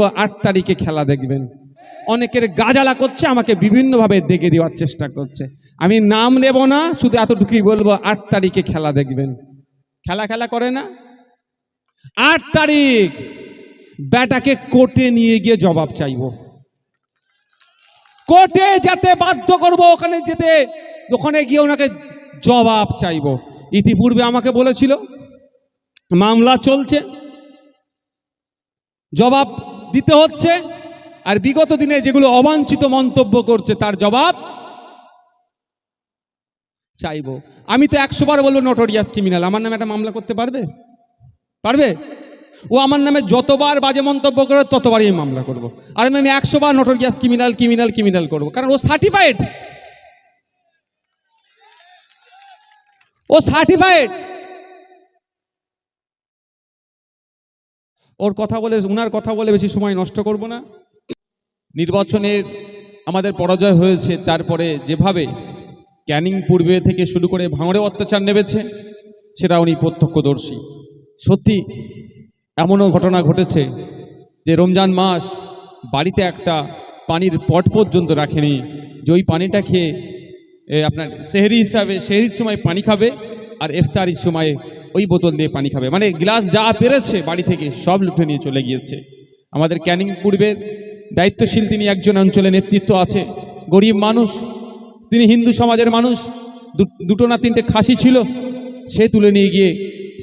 আট তারিখে খেলা দেখবেন। অনেকের গাজালা করছে, আমাকে বিভিন্নভাবে দেখে দেওয়ার চেষ্টা করছে। আমি নাম নেব না, শুধু এতটুকুই বলব, আট তারিখে খেলা দেখবেন। খেলা খেলা করে না? আট তারিখ! ব্যাটাকে কোর্টে নিয়ে গিয়ে জবাব চাইব। কোর্টে যেতে বাধ্য করব, ওখানে যেতে। ওখানে গিয়ে ওনাকে জবাব চাইব। ইতিপূর্বে আমাকে বলেছিল, মামলা চলছে। জবাব দিতে হচ্ছে। আর বিগত দিনে যেগুলো অবাঞ্ছিত মন্তব্য করছে, তার জবাব চাইব। আমি তো একশো বার বলব নটোরিয়াস ক্রিমিনাল আমার নামে একটা মামলা করতে পারবে? পারবে? ও আমার নামে যতবার বাজে মন্তব্য করে ততবারই আমি মামলা করব। আর আমি একশো বার নটোরিয়াস ক্রিমিনাল ক্রিমিনাল ক্রিমিনাল করব। কারণ ও সার্টিফাইড ও সার্টিফাইড ওর কথা বলে, উনার কথা বলে বেশি সময় নষ্ট করব না। নির্বাচনের আমাদের পরাজয় হয়েছে, তারপরে যেভাবে ক্যানিং পূর্বে থেকে শুরু করে ভাঙড়ে অত্যাচার নেমেছে, সেটা উনি প্রত্যক্ষদর্শী। সত্যি, এমনও ঘটনা ঘটেছে যে রমজান মাস বাড়িতে একটা পানির পট পর্যন্ত রাখেনি, যে ওই পানিটা খেয়ে আপনার সেহরি হিসাবে, সেহরির সময় পানি খাবে আর ইফতারির সময় ওই বোতল দিয়ে পানি খাবে। মানে গ্লাস যা পেরেছে বাড়ি থেকে সব লুটে নিয়ে চলে গিয়েছে। আমাদের ক্যানিং পূর্বের দায়িত্বশীল তিনি একজন অঞ্চলে নেতৃত্ব আছে। গরিব মানুষ, তিনি হিন্দু সমাজের মানুষ। দুটো না তিনটে খাসি ছিল। সে তুলে নিয়ে গিয়ে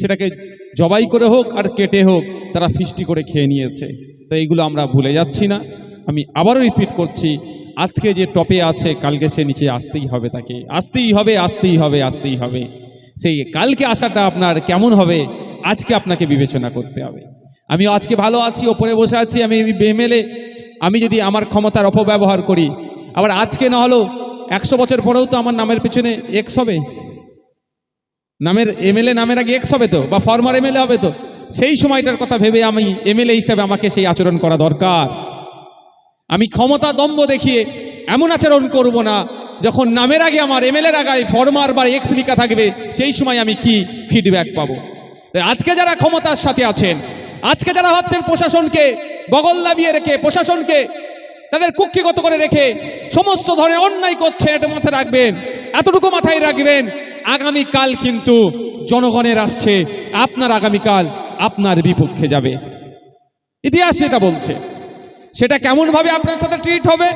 সেটাকে জবাই করে হোক আর কেটে হোক, তারা ফিস্টি করে খেয়ে নিয়েছে। তো এইগুলো আমরা ভুলে যাচ্ছি না। আমি আবারও রিপিট করছি, আজকে যে টপে আছে, কালকে সে নিচে আসতেই হবে তাকে। আসতেই হবে আসতেই হবে আসতেই হবে। সেই কালকে আসাটা আপনার কেমন হবে, আজকে আপনাকে বিবেচনা করতে হবে। আমি আজকে ভালো আছি, ওপরে বসে আছি, আমি এমএলএ, আমি যদি আমার ক্ষমতার অপব্যবহার করি, আবার আজকে না হলেও একশো বছর পরেও তো আমার নামের পেছনে এক্স হবে। নামের এমএলএ নামের আগে এক্স হবে তো, বা ফর্মার এমএলএ হবে তো, সেই সময়টার কথা ভেবে আমি এমএলএ হিসাবে আমাকে সেই আচরণ করা দরকার। আমি ক্ষমতা দম্ভ দেখিয়ে এমন আচরণ করব না যখন নামের আগে আমার এমএলএর আগায় ফরমার বা এক্স লিখা থাকবে, সেই সময় আমি কি ফিডব্যাক পাবো? আজকে যারা ক্ষমতার সাথে আছেন, আজকে যারা ভাবতেন প্রশাসনকে বগল দাবিয়ে রেখে, প্রশাসনকে তাদের কুক্ষিগত করে রেখে সমস্ত ধরনের অন্যায় করছেন, এটা মাথায় রাখবেন, এতটুকু মাথায় রাখবেন, আগামীকাল কিন্তু জনগণের আসছে, আপনার আগামীকাল আপনার বিপক্ষে যাবে। ইতিহাস সেটা বলছে, সেটা কেমনভাবে আপনার সাথে ট্রিট হবে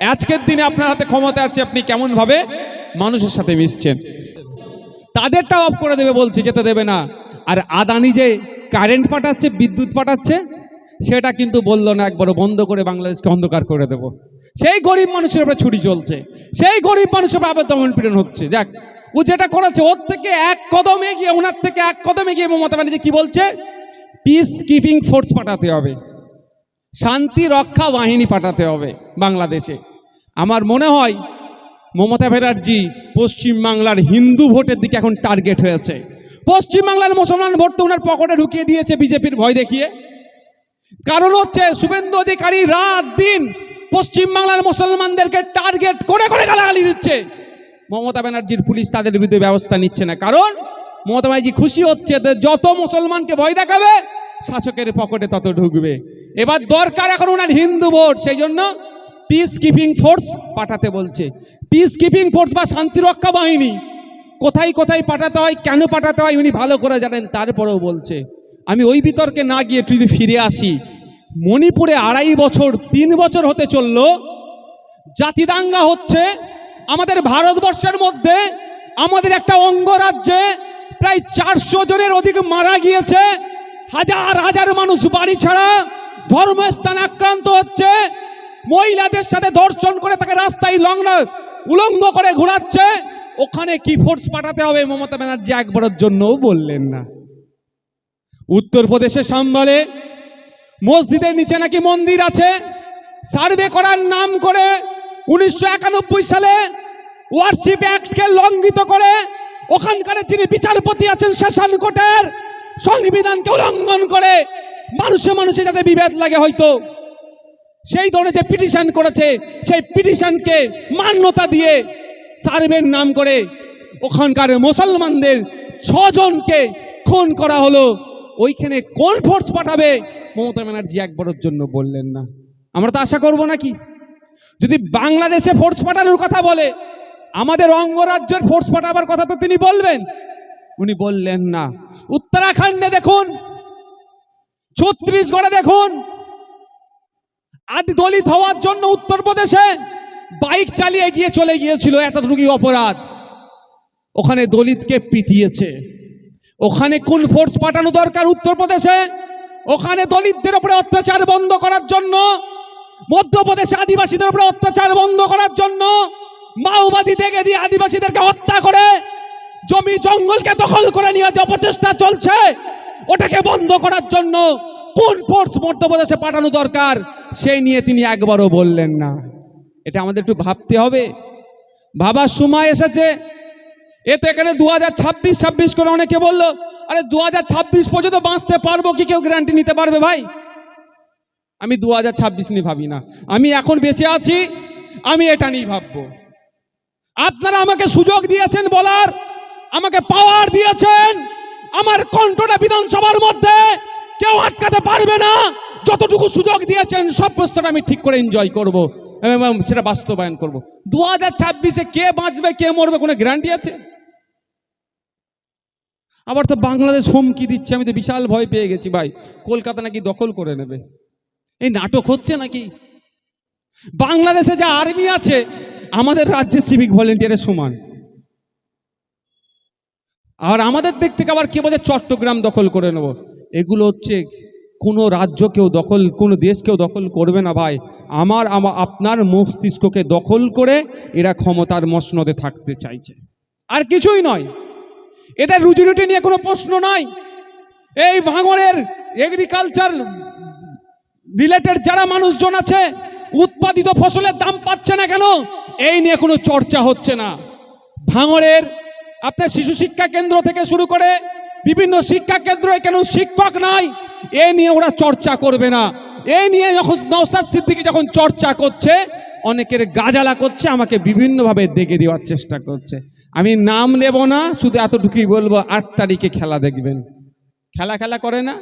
আজকের দিনে আপনার হাতে ক্ষমতা আছে, আপনি কেমনভাবে মানুষের সাথে মিশছেন? তাদেরটা অফ করে দেবে, বলছি যেতে দেবে না। আর আদানি যে কারেন্ট পাঠাচ্ছে, বিদ্যুৎ পাঠাচ্ছে, সেটা কিন্তু বলল না একবার বন্ধ করে বাংলাদেশকে অন্ধকার করে দেব। সেই গরিব মানুষের উপরে ছুরি চলছে। সেই গরিব মানুষের উপরে আবার দমন পীড়ন হচ্ছে। দেখ, ও যেটা করেছে, ওর থেকে এক কদম এগিয়ে ওনার থেকে এক কদম এগিয়ে মমতা ব্যানার্জি কি বলছে? পিস কিপিং ফোর্স পাঠাতে হবে। শান্তি রক্ষা বাহিনী পাঠাতে হবে বাংলাদেশে। আমার মনে হয় মমতা ব্যানার্জি পশ্চিমবাংলার হিন্দু ভোটের দিকে এখন টার্গেট হয়েছে। পশ্চিমবাংলার মুসলমান ভোট তো ওনার পকেটে ঢুকিয়ে দিয়েছে বিজেপির ভয় দেখিয়ে। কারণ হচ্ছে শুভেন্দু অধিকারী রাত দিন পশ্চিমবাংলার মুসলমানদেরকে টার্গেট করে করে গালাগালি দিচ্ছে। মমতা ব্যানার্জির পুলিশ তাদের বিরুদ্ধে ব্যবস্থা নিচ্ছে না। কারণ মমতা ব্যানার্জি খুশি হচ্ছে যত মুসলমানকে ভয় দেখাবে, শাসকের পকেটে তত ঢুকবে। এবার দরকার এখন ওনার হিন্দু ভোট, সেই জন্য পিস কিপিং ফোর্স পাঠাতে বলছে। পিস কিপিং ফোর্স বা শান্তিরক্ষা বাহিনী কোথায় কোথায় পাঠাতে হয়, কেন পাঠাতে হয়, উনি ভালো করে জানেন, তারপরেও বলছে। আমি ওই বিতর্কে না গিয়ে যদি ফিরে আসি, মণিপুরে আড়াই বছর, তিন বছর হতে চলল, জাতিদাঙ্গা হচ্ছে, আমাদের ভারতবর্ষের মধ্যে আমাদের একটা অঙ্গরাজ্যে প্রায় চারশো জনের অধিক মারা গিয়েছে, হাজার হাজার মানুষ বাড়ি ছাড়া ধর্মস্থান আক্রান্ত হচ্ছে মহিলাদের সাথে ধর্ষণ করে তাকে রাস্তায় লগ্ন উলঙ্গ করে ঘোরাচ্ছে, ওখানে কি ফোর্স পাঠাতে হবে? মমতা ব্যানার্জি একবারের জন্যও বললেন না। উত্তরপ্রদেশে সম্বলে, মসজিদের নিচে নাকি মন্দির আছে? সার্ভে করার নাম করে উনিশশো একানব্বই সালে ওয়ারশিপ অ্যাক্টকে লঙ্ঘিত করে ওখানকার যিনি বিচারপতি আছেন সেশন কোর্টের সংবিধানকে উল্লঙ্ঘন করে, মানুষে মানুষে যাতে বিভেদ লাগে হয়তো। সেই ধরনের যে পিটিশন করেছে, সেই পিটিশনকে মান্যতা দিয়ে সার্ভের নাম করে ওখানকার মুসলমানদের ছজনকে খুন করা হলো। ওইখানে কোন ফোর্স পাঠাবে? মমতা ব্যানার্জি একবারের জন্য বললেন না। আমরা তো আশা করব নাকি? যদি বাংলাদেশে ফোর্স পাঠানোর কথা বলে, আমাদের অঙ্গরাজ্যের ফোর্স পাঠাবার কথা তো তিনি বলবেন। উনি বললেন না। উত্তরাখণ্ডে দেখুন ছত্রিশগড়ে দেখুন আদি দলিত হওয়ার জন্য উত্তরপ্রদেশে বাইক চালিয়ে গিয়ে চলে গিয়েছিল এতটুকু অপরাধ। ওখানে দলিতকে পিটিয়েছে। ওখানে কোন ফোর্স পাঠানো দরকার উত্তরপ্রদেশে? ওখানে দলিতদের উপরে অত্যাচার বন্ধ করার জন্য, মধ্যপ্রদেশে আদিবাসীদের উপরে অত্যাচার বন্ধ করার জন্য, মাওবাদী দেখে দিয়ে আদিবাসীদেরকে হত্যা করে, জমি জঙ্গলকে দখল করে নিয়ে যে অপচেষ্টা চলছে, ওটাকে বন্ধ করার জন্য কোন ফোর্স মধ্যপ্রদেশে পাঠানো দরকার? সেই নিয়ে তিনি একবারও বললেন না। এটা আমাদের একটু ভাবতে হবে। ভাবার সময় এসেছে। এ তো এখানে দু হাজার ছাব্বিশ ছাব্বিশ করে অনেকে বলল, আরে দু হাজার ছাব্বিশ পর্যন্ত বাঁচতে পারব কি? কেউ গ্যারান্টি নিতে পারবে ভাই? আমি দু হাজার ছাব্বিশ নিয়ে ভাবি না। আমি এখন বেঁচে আছি, আমি এটা নিয়ে ভাববো। আপনারা আমাকে সুযোগ দিয়েছেন বলার, আমাকে পাওয়ার দিয়েছেন। আমার কণ্ঠটা বিধানসভার মধ্যে কেউ আটকাতে পারবে না। যতটুকু সুযোগ দিয়েছেন, সব প্রশ্নটা আমি ঠিক করে এনজয় করব এবং সেটা বাস্তবায়ন করব। দু হাজার ছাব্বিশে কে বাঁচবে, কে মরবে, কোনো গ্যারান্টি আছে? আবার তো বাংলাদেশ হুমকি দিচ্ছে, আমি তো বিশাল ভয় পেয়ে গেছি ভাই। কলকাতা নাকি দখল করে নেবে। এই নাটক হচ্ছে নাকি? বাংলাদেশে যে আর্মি আছে, আমাদের রাজ্যে সিভিক ভলেন্টিয়ারের সমান। আর আমাদের দিক থেকে আবার কে বলে চট্টগ্রাম দখল করে নেব? এগুলো হচ্ছে কোনো রাজ্য কেউ দখল, কোনো দেশ কেউ দখল করবে না ভাই। আমার, আমা- আপনার মস্তিষ্ককে দখল করে এরা ক্ষমতার মসনদে থাকতে চাইছে। আর কিছুই নয়। এদের রুজি রুটি নিয়ে কোনো প্রশ্ন নয় এই ভাঙড়ের এগ্রিকালচার রিলেটেড যারা মানুষজন আছে, উৎপাদিত ফসলের দাম পাচ্ছে না কেন? এই নিয়ে কোনো চর্চা হচ্ছে না। ভাঙড়ের আপনার শিশু শিক্ষা কেন্দ্র থেকে শুরু করে বিভিন্ন শিক্ষা কেন্দ্রে কেন শিক্ষক নাই? এ নিয়ে ওরা চর্চা করবে না। এই নিয়ে যখন নৌসাদ সিদ্দিকি যখন চর্চা করছে, অনেকের গাজালা করছে, আমাকে বিভিন্নভাবে দেখে দেওয়ার চেষ্টা করছে। আমি নাম নেব না, শুধু এতটুকুই বলব, আট তারিখে খেলা দেখবেন। খেলা খেলা করে না?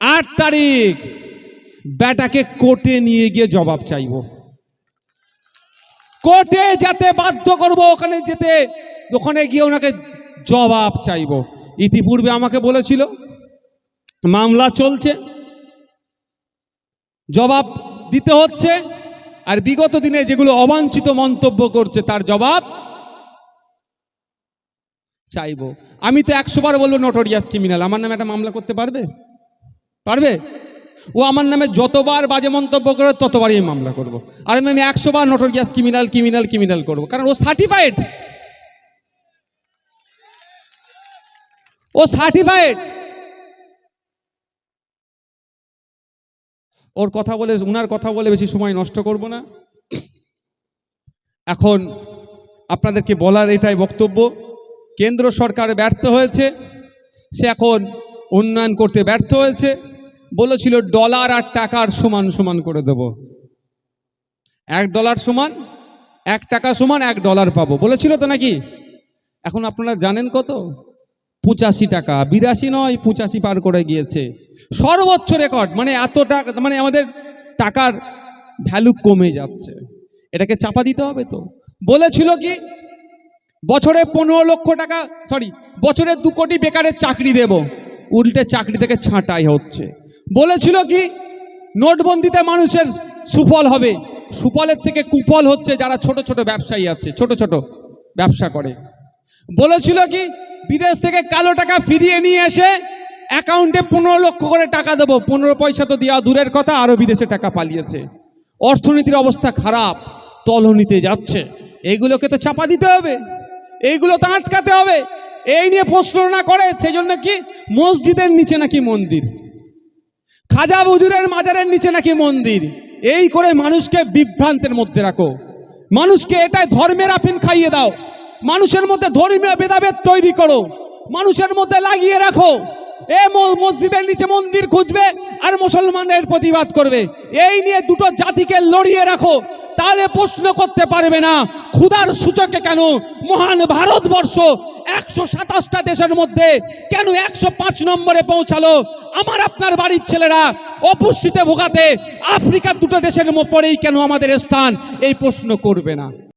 আট তারিখ! ব্যাটাকে কোর্টে নিয়ে গিয়ে জবাব চাইব। কোর্টে যেতে বাধ্য করব, ওখানে যেতে। ওখানে গিয়ে ওনাকে জবাব চাইব। ইতিপূর্বে আমাকে বলেছিল মামলা চলছে। জবাব দিতে হচ্ছে। আর বিগত দিনে যেগুলো অবাঞ্ছিত মন্তব্য করছে, তার জবাব চাইব। আমি তো একশো বার বলব নটোরিয়াস ক্রিমিনাল আমার নামে একটা মামলা করতে পারবে? পারবে? ও আমার নামে যতবার বাজে মন্তব্য করে ততবারই আমি মামলা করব। আর আমি আমি একশো বার নটোরিয়াস ক্রিমিনাল ক্রিমিনাল ক্রিমিনাল করব। কারণ ও সার্টিফাইড ও সার্টিফাইড ওর কথা বলে, উনার কথা বলে বেশি সময় নষ্ট করব না। এখন আপনাদেরকে বলার এটাই বক্তব্য, কেন্দ্র সরকার ব্যর্থ হয়েছে, সে এখন উন্নয়ন করতে ব্যর্থ হয়েছে, বলেছিল ডলার আর টাকার সমান সমান করে দেব। এক ডলার সমান, এক টাকা সমান এক ডলার পাবো। বলেছিল তো নাকি? এখন আপনারা জানেন কত? পঁচাশি টাকা। বিরাশি নয়, পঁচাশি পার করে গিয়েছে। সর্বোচ্চ রেকর্ড মানে এত টাকা মানে আমাদের টাকার ভ্যালু কমে যাচ্ছে। এটাকে চাপা দিতে হবে তো। বলেছিল কি, বছরে পনেরো লক্ষ টাকা সরি বছরে দু কোটি বেকারের চাকরি দেব। উল্টে চাকরি থেকে ছাঁটাই হচ্ছে। বলেছিল কি, নোটবন্দিতে মানুষের সুফল হবে। সুফলের থেকে কুফল হচ্ছে যারা ছোট ছোট ব্যবসায়ী আছে, ছোট ছোট ব্যবসা করে। বলেছিল কি, বিদেশ থেকে কালো টাকা ফিরিয়ে নিয়ে এসে অ্যাকাউন্টে পনেরো লক্ষ করে টাকা দেবো। পনেরো পয়সা তো দেওয়া দূরের কথা, আরও বিদেশে টাকা পালিয়েছে। অর্থনীতির অবস্থা খারাপ, তলনিতে যাচ্ছে। এইগুলোকে তো চাপা দিতে হবে, এইগুলো তো আটকাতে হবে। এই নিয়ে প্রশ্ন না করে সেই জন্য কি, মসজিদের নিচে নাকি মন্দির? খাজা বুজুরের মাজারের নিচে নাকি মন্দির? এই করে মানুষকে বিভ্রান্তের মধ্যে রাখো। মানুষকে এটাই ধর্মের আফিন খাইয়ে দাও। মানুষের মধ্যে ধর্মীয় ভেদাভেদ তৈরি করো। মানুষের মধ্যে লাগিয়ে রাখো। এ মসজিদের নিচে মন্দির খুঁজবে আর মুসলমানের প্রতিবাদ করবে। এই নিয়ে দুটো জাতিকে লড়িয়ে রাখো। তাহলে প্রশ্ন করতে পারবে না, ক্ষুধার সূচকে কেন? মহান ভারতবর্ষ একশো সাতাশটা দেশের মধ্যে কেন একশো পাঁচ নম্বরে পৌঁছালো? আমার আপনার বাড়ির ছেলেরা অপুষ্টিতে ভোগাতে আফ্রিকার দুটো দেশের পরেই কেন আমাদের স্থান? এই প্রশ্ন করবে না।